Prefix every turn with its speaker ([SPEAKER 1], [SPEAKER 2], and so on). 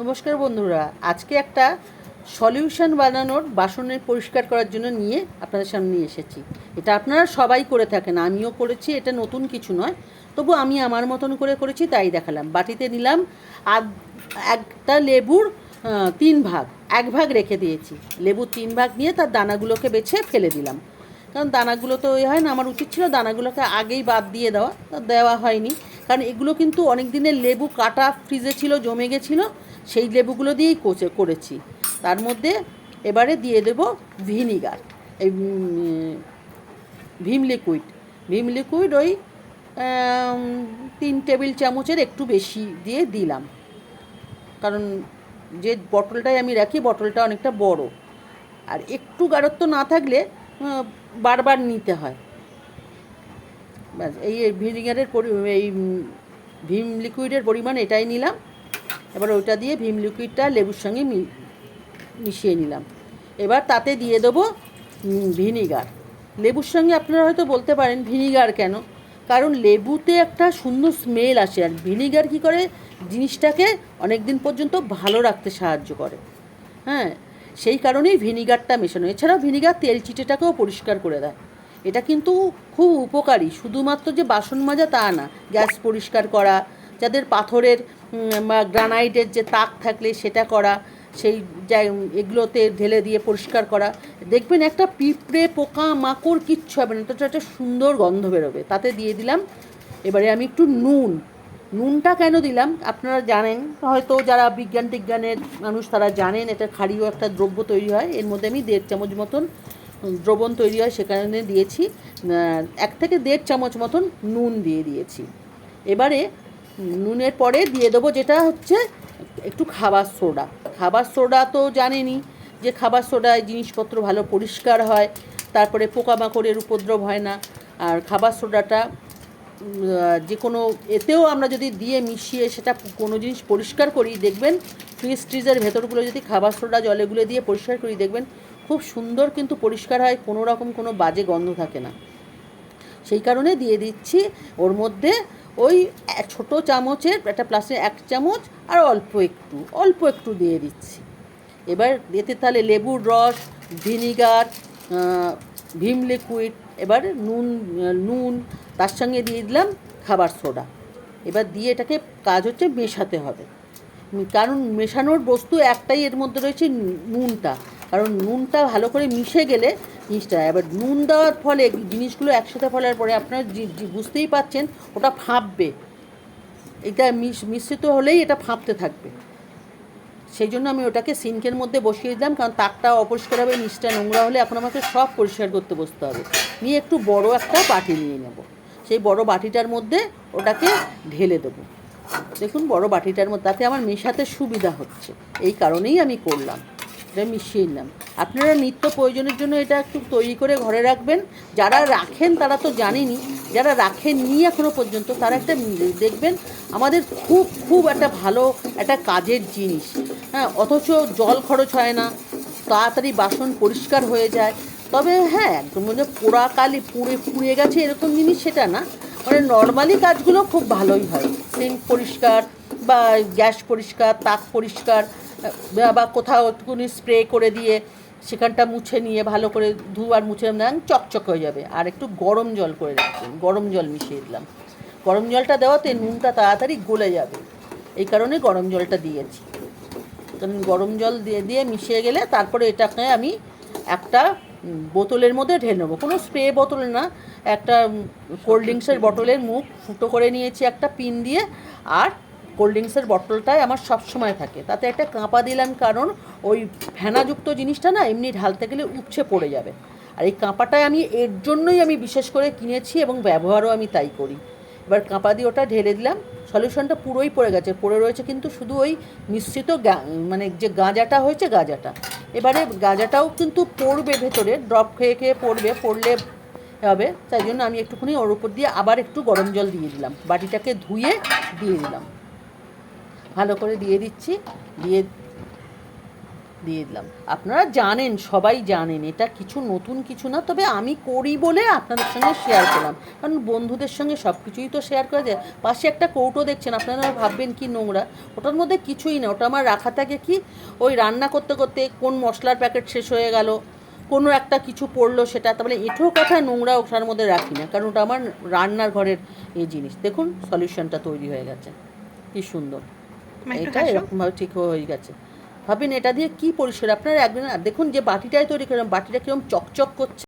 [SPEAKER 1] নমস্কার বন্ধুরা। আজকে একটা সলিউশন বানানোর বাসনের পরিষ্কার করার জন্য নিয়ে আপনাদের সামনে এসেছি। এটা আপনারা সবাই করে থাকেন, আমিও করেছি, এটা নতুন কিছু নয়। তবু আমি আমার মতন করে করেছি, তাই দেখালাম। বাটিতে নিলাম আধ, একটা লেবুর তিন ভাগ, এক ভাগ রেখে দিয়েছি। লেবুর তিন ভাগ নিয়ে তার দানাগুলোকে বেছে ফেলে দিলাম। কারণ দানাগুলো তো ওই হয় না, আমার উচিত ছিল দানাগুলোকে আগেই বাদ দিয়ে দেওয়া দেওয়া হয়নি। কারণ এগুলো কিন্তু অনেক দিনের লেবু কাটা ফ্রিজে ছিল, জমে গেছিল, সেই লেবুগুলো দিয়েই কোচে করেছি। তার মধ্যে এবারে দিয়ে দেব ভিনিগার, এই ভিম লিকুইড ভিম লিকুইড ওই তিন টেবিল চামচের একটু বেশি দিয়ে দিলাম। কারণ যে বটলটায় আমি রাখি, বটলটা অনেকটা বড়। আর একটু গাঢ়ত্ব না থাকলে বারবার নিতে হয়। ব্যাস, এই ভিনিগারের এই ভিম লিকুইডের পরিমাণ এটাই নিলাম। এবার ওইটা দিয়ে ভিম লিকুইডটা লেবুর সঙ্গে মিশিয়ে নিলাম। এবার তাতে দিয়ে দেবো ভিনিগার। লেবুর সঙ্গে আপনারা হয়তো বলতে পারেন ভিনিগার কেন? কারণ লেবুতে একটা সুন্দর স্মেল আসে আর ভিনিগার কী করে? জিনিসটাকে অনেক দিন পর্যন্ত ভালো রাখতে সাহায্য করে। হ্যাঁ সেই কারণেই ভিনিগারটা মেশানো। এছাড়াও ভিনিগার তেল চিটেটাকেও পরিষ্কার করে দেয়। এটা কিন্তু খুব উপকারী। শুধুমাত্র যে বাসন মাজা তা না, গ্যাস পরিষ্কার করা, যাদের পাথরের বা গ্রানাইটের যে তাক থাকলে সেটা করা, সেই এগুলোতে ঢেলে দিয়ে পরিষ্কার করা। দেখবেন একটা পিঁপড়ে পোকা মাকড় কিচ্ছু হবে না তো একটা সুন্দর গন্ধ বেরোবে। তাতে দিয়ে দিলাম, এবারে আমি একটু নুন। নুনটা কেন দিলাম? আপনারা জানেন, হয়তো যারা বিজ্ঞান টিজ্ঞানের মানুষ তারা জানেন, এটা ক্ষারীয় একটা দ্রব্য তৈরি হয়, এর মধ্যে আমি দেড় চামচ মতন দ্রবণ তৈরি হয় সেখানে দিয়েছি এক থেকে দেড় চামচ মতন নুন দিয়ে দিয়েছি। এবারে নুনের পরে দিয়ে দেবো যেটা হচ্ছে একটু খাবার সোডা। খাবার সোডা তো জানেনই যে খাবার সোডায় জিনিসপত্র ভালো পরিষ্কার হয়, তারপরে পোকামাকড়ের উপদ্রব হয় না। আর খাবার সোডাটা যে কোনো এতেও আমরা যদি দিয়ে মিশিয়ে সেটা কোনো জিনিস পরিষ্কার করি, দেখবেন ফ্রিজ ট্রিজের ভেতরগুলো যদি খাবার সোডা জলেগুলো দিয়ে পরিষ্কার করি, দেখবেন খুব সুন্দর কিন্তু পরিষ্কার হয়, কোনো রকম কোনো বাজে গন্ধ থাকে না। সেই কারণে দিয়ে দিচ্ছি ওর মধ্যে ওই ছোটো চামচের একটা প্লাস্টিক এক চামচ আর অল্প একটু অল্প একটু দিয়ে দিচ্ছি। এবার এতে তাহলে লেবুর রস, ভিনিগার ভিম লিকুইড, এবার নুন নুন, তার সঙ্গে দিয়ে দিলাম খাবার সোডা। এবার দিয়ে এটাকে কাজ হচ্ছে মেশাতে হবে। কারণ মেশানোর বস্তু একটাই এর মধ্যে রয়েছে নুনটা। কারণ নুনটা ভালো করে মিশে গেলে জিনিসটা এবার নুন দেওয়ার ফলে জিনিসগুলো একসাথে ফলার পরে আপনারা বুঝতেই পাচ্ছেন ওটা ফাঁপবে। এটা মিশ- মিশ্রিত হলেই এটা ফাঁপতে থাকবে। সেই জন্য আমি ওটাকে সিঙ্কের মধ্যে বসিয়ে দিলাম, কারণ তাকটা অপরিষ্কার হবে, নিচটা নোংরা হলে এখন আমাকে সব পরিষ্কার করতে বসতে হবে। নিয়ে একটু বড় একটা বাটি নিয়ে নেব। সেই বড় বাটিটার মধ্যে ওটাকে ঢেলে দেবো। দেখুন বড় বাটিটার মধ্যে, তাতে আমার মেশাতে সুবিধা হচ্ছে। এই কারণেই আমি করলাম। এটা মিশিয়ে নিলাম। আপনারা নিত্য প্রয়োজনের জন্য এটা একটু তৈরি করে ঘরে রাখবেন। যারা রাখেন তারা তো জানেনই, যারা রাখেননি এখনও পর্যন্ত তারা একটা দেখবেন আমাদের খুব খুব একটা ভালো একটা কাজের জিনিস। হ্যাঁ অথচ জল খরচ হয় না, তাড়াতাড়ি বাসন পরিষ্কার হয়ে যায়। তবে হ্যাঁ একদম মানে পোড়া কালি পুড়ে পুড়ে গেছে এরকম জিনিস সেটা না। মানে নর্মালি কাজগুলো খুব ভালোই হয়। সিঙ্ক পরিষ্কার বা গ্যাস পরিষ্কার, তাক পরিষ্কার বা কোথাও একটুখানি স্প্রে করে দিয়ে সেখানটা মুছে নিয়ে ভালো করে ধুয়ার মুছে নেন চকচক হয়ে যাবে। আর একটু গরম জল করে রাখবেন গরম জল মিশিয়ে দিলাম। গরম জলটা দেওয়াতে নুনটা তাড়াতাড়ি গলে যাবে, এই কারণে গরম জলটা দিয়েছি। কারণ গরম জল দিয়ে দিয়ে মিশিয়ে গেলে তারপরে এটাকে আমি একটা বোতলের মধ্যে ঢেলে নেব। কোনো স্প্রে বোতল না, একটা কোল্ড ড্রিঙ্কসের বটলের মুখ ফুটো করে নিয়েছি একটা পিন দিয়ে, আর কোল্ড ড্রিঙ্কসের বটলটাই আমার সব সময় থাকে। তাতে একটা কাঁপা দিলাম কারণ ওই ফেনাযুক্ত জিনিসটা না এমনি ঢালতে গেলে উপচে পড়ে যাবে। আর এই কাঁপাটাই আমি এর জন্যই আমি বিশেষ করে কিনেছি এবং ব্যবহারও আমি তাই করি। এবার কাঁপা দিয়ে ওটা ঢেলে দিলাম, সলিউশনটা পুরোই পড়ে গেছে, পড়ে রয়েছে কিন্তু শুধু ওই মিশ্রিত মানে যে গাঁজাটা হয়েছে গাঁজাটা। এবারে গাঁজাটাও কিন্তু পড়বে ভেতরে, ড্রপ খেয়ে খেয়ে পড়বে, পড়লে হবে, তাই জন্য আমি একটুখানি ওর উপর দিয়ে আবার একটু গরম জল দিয়ে দিলাম। বাটিটাকে ধুয়ে দিয়ে দিলাম। ভালো করে দিয়ে দিচ্ছি, দিয়ে দিয়ে দিলাম। আপনারা জানেন, সবাই জানেন, এটা কিছু নতুন কিছু না, তবে আমি করি বলে আপনাদের সঙ্গে শেয়ার করলাম। কারণ বন্ধুদের সঙ্গে সব কিছুই তো শেয়ার করা যায়। পাশে একটা কৌটো দেখছেন, আপনারা ভাববেন কি নোংরা? ওটার মধ্যে কিছুই না, ওটা আমার রাখা থাকে কি, ওই রান্না করতে করতে কোন মশলার প্যাকেট শেষ হয়ে গেল, কোনো একটা কিছু পড়ল সেটা তারপরে এঁঠো কথা নোংরা ওটার মধ্যে রাখি না, কারণ ওটা আমার রান্নার ঘরের এই জিনিস। দেখুন সলিউশনটা তৈরি হয়ে গেছে। কি সুন্দর। এটা
[SPEAKER 2] এরকম
[SPEAKER 1] এরকমভাবে ঠিক হয়ে গেছে। ভাবেন এটা দিয়ে কি পরিষ্কার? আপনারা একদিন দেখুন যে বাটিটাই তৈরি করলাম বাটিটা কীরকম চকচক করছে।